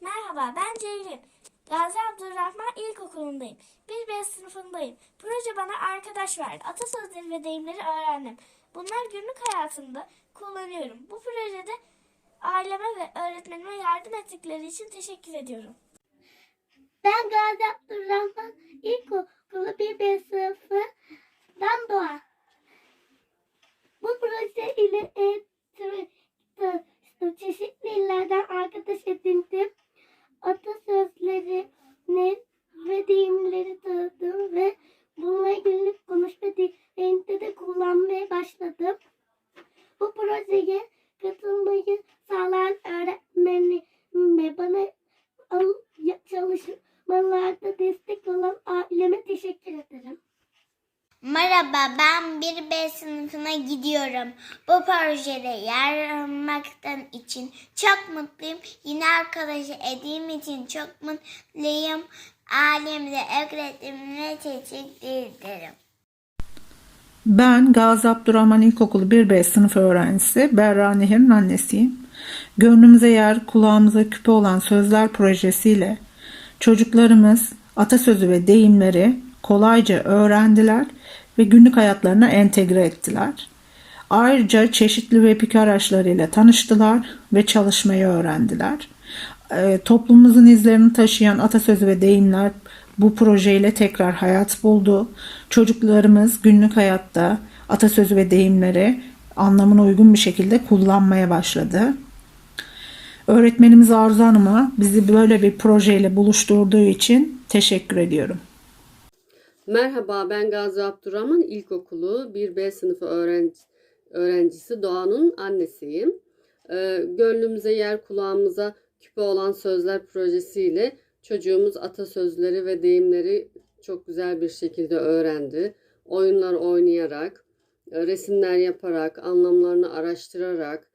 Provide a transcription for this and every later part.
Merhaba ben Ceylin. Gazi Abdurrahman İlkokulu'ndayım. Bir B sınıfındayım. Proje bana arkadaş verdi. Atasözleri ve deyimleri öğrendim. Bunlar günlük hayatımda kullanıyorum. Bu projede aileme ve öğretmenime yardım ettikleri için teşekkür ediyorum. Ben Gazi Abdurrahman İlkokulu 1B sınıfından Doğa. Bu proje ile e, tü- çeşitli illerden arkadaş edindim. Atasözlerini ve deyimleri tanıdım ve bunları günlük konuşma dillerinde de kullanmaya başladım. Bu projeye katılmayı sağlayan öğretmenime bana çalışmalarda destek olan aileme teşekkür ederim. Merhaba, ben 1B sınıfına gidiyorum. Bu projede yer almaktan için çok mutluyum. Yine arkadaş edeyim için çok mutluyum. Alemde öğretmenime teşekkür ederim. Ben Gazi Abdurrahman İlkokulu 1B sınıf öğrencisi Berra Nehir'in annesiyim. Gönlümüze yer, kulağımıza küpe olan sözler projesiyle çocuklarımız atasözü ve deyimleri kolayca öğrendiler ve günlük hayatlarına entegre ettiler. Ayrıca çeşitli web araçlarıyla tanıştılar ve çalışmayı öğrendiler. Ee, toplumumuzun izlerini taşıyan atasözü ve deyimler bu projeyle tekrar hayat buldu. Çocuklarımız günlük hayatta atasözü ve deyimleri anlamına uygun bir şekilde kullanmaya başladı. Öğretmenimiz Arzu Hanım'a bizi böyle bir projeyle buluşturduğu için teşekkür ediyorum. Merhaba ben Gazi Abdurrahman İlkokulu 1B sınıfı öğrenci, öğrencisi Doğan'ın annesiyim. Ee, gönlümüze yer kulağımıza küpe olan sözler projesiyle çocuğumuz atasözleri ve deyimleri çok güzel bir şekilde öğrendi. Oyunlar oynayarak, e, resimler yaparak, anlamlarını araştırarak,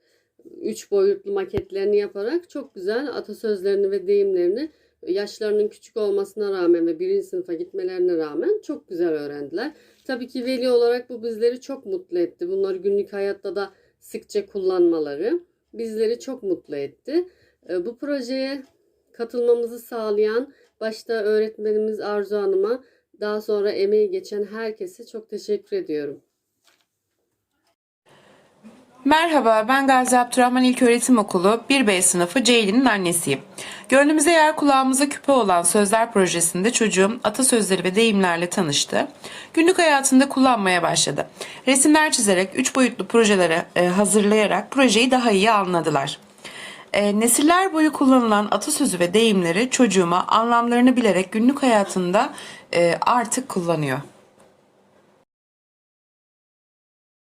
üç boyutlu maketlerini yaparak çok güzel atasözlerini ve deyimlerini yaşlarının küçük olmasına rağmen ve birinci sınıfa gitmelerine rağmen çok güzel öğrendiler. Tabii ki veli olarak bu bizleri çok mutlu etti. Bunları günlük hayatta da sıkça kullanmaları bizleri çok mutlu etti. E, Bu projeye katılmamızı sağlayan başta öğretmenimiz Arzu Hanım'a daha sonra emeği geçen herkese çok teşekkür ediyorum. Merhaba, ben Gazi Abdurrahman İlköğretim Okulu 1B sınıfı Ceylin'in annesiyim. Gönlümüze yer kulağımıza küpe olan Sözler projesinde çocuğum atasözleri ve deyimlerle tanıştı. Günlük hayatında kullanmaya başladı. Resimler çizerek, üç boyutlu projelere e, hazırlayarak projeyi daha iyi anladılar. E, nesiller boyu kullanılan atasözü ve deyimleri çocuğuma anlamlarını bilerek günlük hayatında e, artık kullanıyor.